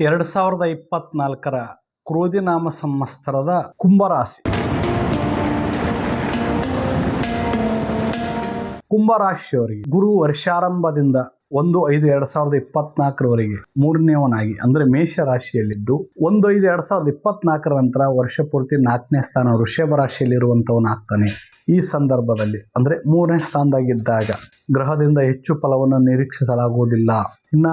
ಎರಡು ಸಾವಿರದ ಇಪ್ಪತ್ನಾಲ್ಕರ ಕ್ರೋಧಿನಾಮ ಸಂವತ್ಸರದ ಕುಂಭರಾಶಿ. ಕುಂಭರಾಶಿಯವರಿಗೆ ಗುರು ವರ್ಷಾರಂಭದಿಂದ ಒಂದು ಐದು ಎರಡ್ ಸಾವಿರದ ಇಪ್ಪತ್ನಾಲ್ಕರವರೆಗೆ ಮೂರನೇವನಾಗಿ ಅಂದ್ರೆ ಮೇಷ ರಾಶಿಯಲ್ಲಿದ್ದು ಒಂದು ಐದು ಎರಡ್ ಸಾವಿರದ ಇಪ್ಪತ್ನಾಲ್ಕರ ನಂತರ ವರ್ಷ ಪೂರ್ತಿ ನಾಲ್ಕನೇ ಸ್ಥಾನ ವೃಷಭ ರಾಶಿಯಲ್ಲಿರುವಂಥವನಾಗ್ತಾನೆ ಈ ಸಂದರ್ಭದಲ್ಲಿ, ಅಂದ್ರೆ ಮೂರನೇ ಸ್ಥಾನದಾಗಿದ್ದಾಗ, ಗ್ರಹದಿಂದ ಹೆಚ್ಚು ಫಲವನ್ನು ನಿರೀಕ್ಷಿಸಲಾಗುವುದಿಲ್ಲ. ಇನ್ನ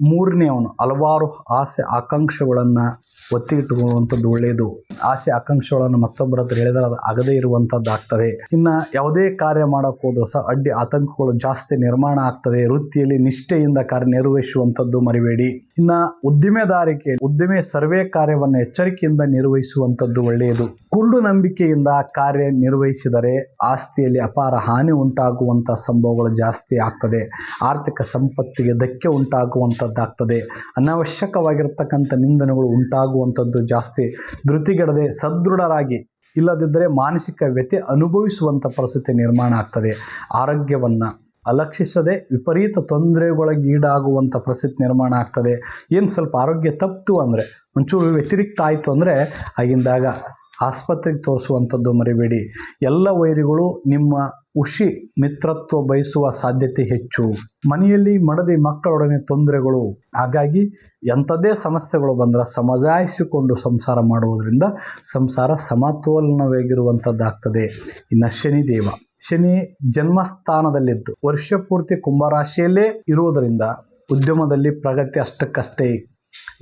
ಮೂರನೇವನು ಹಲವಾರು ಆಸೆ ಆಕಾಂಕ್ಷೆಗಳನ್ನು ಒತ್ತಿ ಇಟ್ಟುಕೊಳ್ಳುವಂಥದ್ದು ಒಳ್ಳೆಯದು. ಆಸೆ ಆಕಾಂಕ್ಷೆಗಳನ್ನು ಮತ್ತೊಬ್ಬರ ಹತ್ರ ಹೇಳಿದರೆ ಅದು ಆಗದೇ ಇರುವಂಥದ್ದು ಆಗ್ತದೆ. ಇನ್ನು ಯಾವುದೇ ಕಾರ್ಯ ಮಾಡೋಕೆ ಹೋದರೂ ಸಹ ಅಡ್ಡಿ ಆತಂಕಗಳು ಜಾಸ್ತಿ ನಿರ್ಮಾಣ ಆಗ್ತದೆ. ವೃತ್ತಿಯಲ್ಲಿ ನಿಷ್ಠೆಯಿಂದ ಕಾರ್ಯನಿರ್ವಹಿಸುವಂಥದ್ದು ಮರಿಬೇಡಿ. ಇನ್ನು ಉದ್ದಿಮೆದಾರಿಕೆ, ಉದ್ದಿಮೆ ಸರ್ವೇ ಕಾರ್ಯವನ್ನು ಎಚ್ಚರಿಕೆಯಿಂದ ನಿರ್ವಹಿಸುವಂಥದ್ದು ಒಳ್ಳೆಯದು. ಕುರುಡು ನಂಬಿಕೆಯಿಂದ ಕಾರ್ಯ ನಿರ್ವಹಿಸಿದರೆ ಆಸ್ತಿಯಲ್ಲಿ ಅಪಾರ ಹಾನಿ ಉಂಟಾಗುವಂಥ ಸಂಭವಗಳು ಜಾಸ್ತಿ ಆಗ್ತದೆ. ಆರ್ಥಿಕ ಸಂಪತ್ತಿಗೆ ಧಕ್ಕೆ ಉಂಟಾಗುವಂಥದ್ದಾಗ್ತದೆ. ಅನಾವಶ್ಯಕವಾಗಿರ್ತಕ್ಕಂಥ ನಿಂದನೆಗಳು ಉಂಟಾಗುವಂಥದ್ದು ಜಾಸ್ತಿ. ಧೃತಿಗೆಡದೆ ಸದೃಢರಾಗಿ ಇಲ್ಲದಿದ್ದರೆ ಮಾನಸಿಕ ವ್ಯಥೆ ಅನುಭವಿಸುವಂಥ ಪರಿಸ್ಥಿತಿ ನಿರ್ಮಾಣ ಆಗ್ತದೆ. ಆರೋಗ್ಯವನ್ನು ಅಲಕ್ಷಿಸದೆ ವಿಪರೀತ ತೊಂದರೆಗೊಳಗೀಡಾಗುವಂಥ ಪರಿಸ್ಥಿತಿ ನಿರ್ಮಾಣ ಆಗ್ತದೆ. ಏನು ಸ್ವಲ್ಪ ಆರೋಗ್ಯ ತಪ್ಪಿತು ಅಂದರೆ, ಒಂಚೂರು ವ್ಯತಿರಿಕ್ತ ಆಯಿತು ಅಂದರೆ, ಆಗಿಂದಾಗ ಆಸ್ಪತ್ರೆಗೆ ತೋರಿಸುವಂಥದ್ದು ಮರಿಬೇಡಿ. ಎಲ್ಲ ವೈರಿಗಳು ನಿಮ್ಮ ಉಷಿ ಮಿತ್ರತ್ವ ಬಯಸುವ ಸಾಧ್ಯತೆ ಹೆಚ್ಚು. ಮನೆಯಲ್ಲಿ ಮಡದಿ ಮಕ್ಕಳೊಡನೆ ತೊಂದರೆಗಳು. ಹಾಗಾಗಿ ಎಂಥದ್ದೇ ಸಮಸ್ಯೆಗಳು ಬಂದರೆ ಸಮಜಾಯಿಸಿಕೊಂಡು ಸಂಸಾರ ಮಾಡುವುದರಿಂದ ಸಂಸಾರ ಸಮತೋಲನವಾಗಿರುವಂಥದ್ದಾಗ್ತದೆ. ಇನ್ನು ಶನಿದೇವ ಶನಿ ಜನ್ಮಸ್ಥಾನದಲ್ಲಿದ್ದು. ವರ್ಷ ಪೂರ್ತಿ ಕುಂಭರಾಶಿಯಲ್ಲೇ ಇರುವುದರಿಂದ ಉದ್ಯಮದಲ್ಲಿ ಪ್ರಗತಿ ಅಷ್ಟಕ್ಕಷ್ಟೇ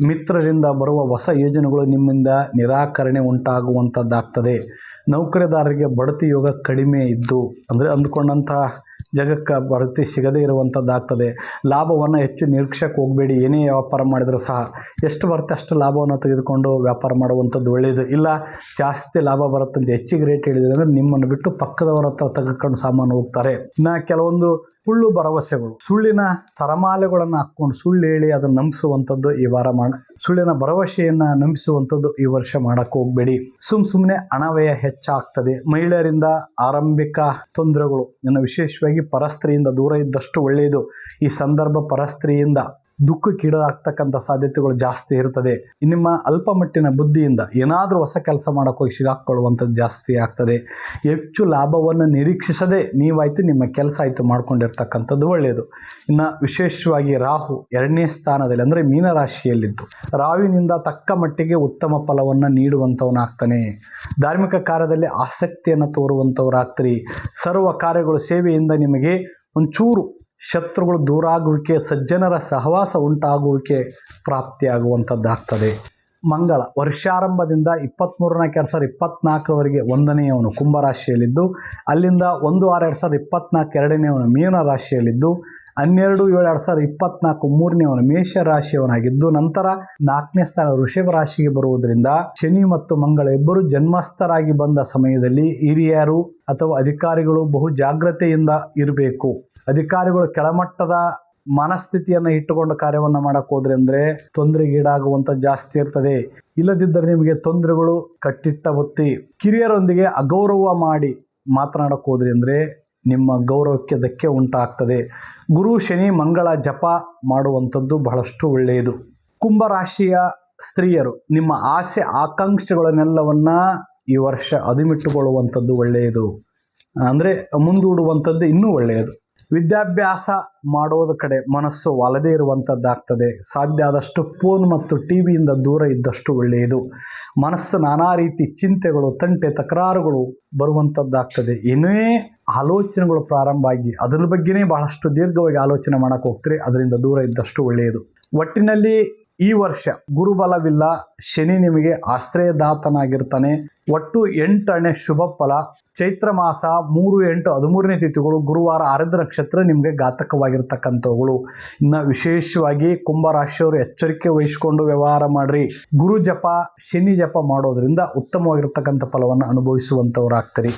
ಮಿತ್ರರಿಂದ ಬರುವ ಹೊಸ ಯೋಜನೆಗಳು ನಿಮ್ಮಿಂದ ನಿರಾಕರಣೆ ಉಂಟಾಗುವಂಥದ್ದಾಗ್ತದೆ ನೌಕರಿದಾರರಿಗೆ ಬಡ್ತಿ ಯೋಗ ಕಡಿಮೆ ಇದ್ದು ಅಂದರೆ ಅಂದ್ಕೊಂಡಂಥ ಜಗಕ್ಕೆ ಬಡ್ತಿ ಸಿಗದೇ ಇರುವಂಥದ್ದಾಗ್ತದೆ. ಲಾಭವನ್ನು ಹೆಚ್ಚು ನಿರೀಕ್ಷೆಗೆ ಹೋಗಬೇಡಿ. ಏನೇ ವ್ಯಾಪಾರ ಮಾಡಿದರೂ ಸಹ ಎಷ್ಟು ಬರುತ್ತೆ ಅಷ್ಟು ಲಾಭವನ್ನು ತೆಗೆದುಕೊಂಡು ವ್ಯಾಪಾರ ಮಾಡುವಂಥದ್ದು ಒಳ್ಳೆಯದು ಇಲ್ಲ, ಜಾಸ್ತಿ ಲಾಭ ಬರುತ್ತಂತ ಹೆಚ್ಚಿಗೆ ರೇಟ್ ಹೇಳಿದ್ರೆ ಅಂದರೆ ನಿಮ್ಮನ್ನು ಬಿಟ್ಟು ಪಕ್ಕದವರ ಹತ್ರ ತೆಗೆದುಕೊಂಡು ಸಾಮಾನು ಹೋಗ್ತಾರೆ. ಇನ್ನು ಕೆಲವೊಂದು ಸುಳ್ಳು ಭರವಸೆಗಳು. ಸುಳ್ಳಿನ ತರಮಾಲೆಗಳನ್ನು ಹಾಕ್ಕೊಂಡು ಸುಳ್ಳು ಹೇಳಿ ಅದನ್ನು ನಂಬಿಸುವಂಥದ್ದು ಈ ವಾರ ಮಾಡ, ಸುಳ್ಳಿನ ಭರವಸೆಯನ್ನು ನಂಬಿಸುವಂಥದ್ದು ಈ ವರ್ಷ ಮಾಡೋಕ್ಕೆ ಹೋಗಬೇಡಿ. ಸುಮ್ ಸುಮ್ಮನೆ ಅಣವಯ ಹೆಚ್ಚಾಗ್ತದೆ. ಮಹಿಳೆಯರಿಂದ ಆರಂಭಿಕ ತೊಂದರೆಗಳು. ಇನ್ನು ವಿಶೇಷವಾಗಿ ಪರಸ್ತ್ರೀಯಿಂದ ದೂರ ಇದ್ದಷ್ಟು ಒಳ್ಳೆಯದು. ಈ ಸಂದರ್ಭ ಪರಸ್ತ್ರೀಯಿಂದ ದುಃಖಕ್ಕೀಡಾಗ್ತಕ್ಕಂಥ ಸಾಧ್ಯತೆಗಳು ಜಾಸ್ತಿ ಇರ್ತದೆ. ನಿಮ್ಮ ಅಲ್ಪ ಮಟ್ಟಿನ ಬುದ್ಧಿಯಿಂದ ಏನಾದರೂ ಹೊಸ ಕೆಲಸ ಮಾಡೋಕ್ಕೋಗಿ ಹೋಗಿ ಸಿಗಾಕೊಳ್ಳುವಂಥದ್ದು ಜಾಸ್ತಿ ಆಗ್ತದೆ. ಹೆಚ್ಚು ಲಾಭವನ್ನು ನಿರೀಕ್ಷಿಸದೆ ನೀವಾಯಿತು ನಿಮ್ಮ ಕೆಲಸ ಆಯಿತು ಮಾಡ್ಕೊಂಡಿರ್ತಕ್ಕಂಥದ್ದು ಒಳ್ಳೆಯದು ಇನ್ನು ವಿಶೇಷವಾಗಿ ರಾಹು ಎರಡನೇ ಸ್ಥಾನದಲ್ಲಿ ಅಂದರೆ ಮೀನರಾಶಿಯಲ್ಲಿದ್ದು. ರಾಹುವಿನಿಂದ ತಕ್ಕ ಮಟ್ಟಿಗೆ ಉತ್ತಮ ಫಲವನ್ನು ನೀಡುವಂಥವನಾಗ್ತಾನೆ. ಧಾರ್ಮಿಕ ಕಾರ್ಯದಲ್ಲಿ ಆಸಕ್ತಿಯನ್ನು ತೋರುವಂಥವ್ರಾಗ್ತೀರಿ. ಸರ್ವ ಕಾರ್ಯಗಳು ಸೇವೆಯಿಂದ ನಿಮಗೆ ಒಂಚೂರು ಶತ್ರುಗಳು ದೂರಾಗುವಿಕೆ, ಸಜ್ಜನರ ಸಹವಾಸ ಉಂಟಾಗುವಿಕೆ ಪ್ರಾಪ್ತಿಯಾಗುವಂಥದ್ದಾಗ್ತದೆ. ಮಂಗಳ, ವರ್ಷಾರಂಭದಿಂದ ಇಪ್ಪತ್ತ್ಮೂರನೇ ಎರಡು ಸಾವಿರದ ಇಪ್ಪತ್ತ್ನಾಲ್ಕರವರೆಗೆ ಒಂದನೆಯವನು ಕುಂಭರಾಶಿಯಲ್ಲಿದ್ದು, ಅಲ್ಲಿಂದ ಒಂದು ಆರು ಎರಡು ಸಾವಿರದ ಇಪ್ಪತ್ತ್ನಾಲ್ಕು ಎರಡನೆಯವನು ಮೀನ ರಾಶಿಯಲ್ಲಿದ್ದು, ಹನ್ನೆರಡು ಏಳು ಎರಡು ಸಾವಿರದ ಇಪ್ಪತ್ನಾಲ್ಕು ಮೂರನೇವನು ಮೇಷ ರಾಶಿಯವನಾಗಿದ್ದು ನಂತರ ನಾಲ್ಕನೇ ಸ್ಥಾನ ವೃಷಭ ರಾಶಿಗೆ ಬರುವುದರಿಂದ ಶನಿ ಮತ್ತು ಮಂಗಳ ಇಬ್ಬರು ಜನ್ಮಸ್ಥರಾಗಿ ಬಂದ ಸಮಯದಲ್ಲಿ ಹಿರಿಯರು ಅಥವಾ ಅಧಿಕಾರಿಗಳು ಬಹು ಜಾಗ್ರತೆಯಿಂದ ಇರಬೇಕು. ಅಧಿಕಾರಿಗಳು ಕೆಳಮಟ್ಟದ ಮನಸ್ಥಿತಿಯನ್ನು ಇಟ್ಟುಕೊಂಡು ಕಾರ್ಯವನ್ನು ಮಾಡಕ್ಕೆ ಹೋದ್ರೆ ಅಂದರೆ ತೊಂದರೆಗೀಡಾಗುವಂಥ ಜಾಸ್ತಿ ಇರ್ತದೆ. ಇಲ್ಲದಿದ್ದರೆ ನಿಮಗೆ ತೊಂದರೆಗಳು ಕಟ್ಟಿಟ್ಟ ಬುತ್ತಿ. ಕಿರಿಯರೊಂದಿಗೆ ಅಗೌರವ ಮಾಡಿ ಮಾತನಾಡಕ್ಕೆ ಹೋದ್ರಿ ಅಂದರೆ ನಿಮ್ಮ ಗೌರವಕ್ಕೆ ಧಕ್ಕೆ ಉಂಟಾಗ್ತದೆ. ಗುರು ಶನಿ ಮಂಗಳ ಜಪ ಮಾಡುವಂಥದ್ದು ಬಹಳಷ್ಟು ಒಳ್ಳೆಯದು. ಕುಂಭರಾಶಿಯ ಸ್ತ್ರೀಯರು, ನಿಮ್ಮ ಆಸೆ ಆಕಾಂಕ್ಷೆಗಳನ್ನೆಲ್ಲವನ್ನ ಈ ವರ್ಷ ಅದುಮಿಟ್ಟುಕೊಳ್ಳುವಂಥದ್ದು ಒಳ್ಳೆಯದು. ಅಂದರೆ ಮುಂದೂಡುವಂಥದ್ದು ಇನ್ನೂ ಒಳ್ಳೆಯದು. ವಿದ್ಯಾಭ್ಯಾಸ ಮಾಡೋದ ಕಡೆ ಮನಸ್ಸು ಒಲದೇ ಇರುವಂಥದ್ದಾಗ್ತದೆ ಸಾಧ್ಯ ಆದಷ್ಟು ಫೋನ್ ಮತ್ತು ಟಿ ವಿಯಿಂದ ದೂರ ಇದ್ದಷ್ಟು ಒಳ್ಳೆಯದು. ಮನಸ್ಸು ನಾನಾ ರೀತಿ ಚಿಂತೆಗಳು, ತಂಟೆ, ತಕರಾರುಗಳು ಬರುವಂಥದ್ದಾಗ್ತದೆ ಏನೇ ಆಲೋಚನೆಗಳು ಪ್ರಾರಂಭ ಆಗಿ ಅದ್ರ ಬಗ್ಗೆನೇ ಬಹಳಷ್ಟು ದೀರ್ಘವಾಗಿ ಆಲೋಚನೆ ಮಾಡೋಕೆ ಹೋಗ್ತೀರಿ, ಅದರಿಂದ ದೂರ ಇದ್ದಷ್ಟು ಒಳ್ಳೆಯದು. ಒಟ್ಟಿನಲ್ಲಿ ಈ ವರ್ಷ ಗುರುಬಲವಿಲ್ಲ. ಶನಿ ನಿಮಗೆ ಆಶ್ರಯದಾತನಾಗಿರ್ತಾನೆ. ಒಟ್ಟು ಎಂಟನೇ ಶುಭ ಫಲ. ಚೈತ್ರ ಮಾಸ ಮೂರು, ಎಂಟು, ಹದಿಮೂರನೇ ತಿಥಿಗಳು ಗುರುವಾರ ಆರದ್ರ ನಕ್ಷತ್ರ ನಿಮಗೆ ಘಾತಕವಾಗಿರ್ತಕ್ಕಂಥವುಗಳು. ಇನ್ನು ವಿಶೇಷವಾಗಿ ಕುಂಭರಾಶಿಯವರು ಎಚ್ಚರಿಕೆ ವಹಿಸಿಕೊಂಡು ವ್ಯವಹಾರ ಮಾಡಿರಿ. ಗುರು ಜಪ, ಶನಿ ಜಪ ಮಾಡೋದರಿಂದ ಉತ್ತಮವಾಗಿರ್ತಕ್ಕಂಥ ಫಲವನ್ನು ಅನುಭವಿಸುವಂಥವ್ರಾಗ್ತೀರಿ.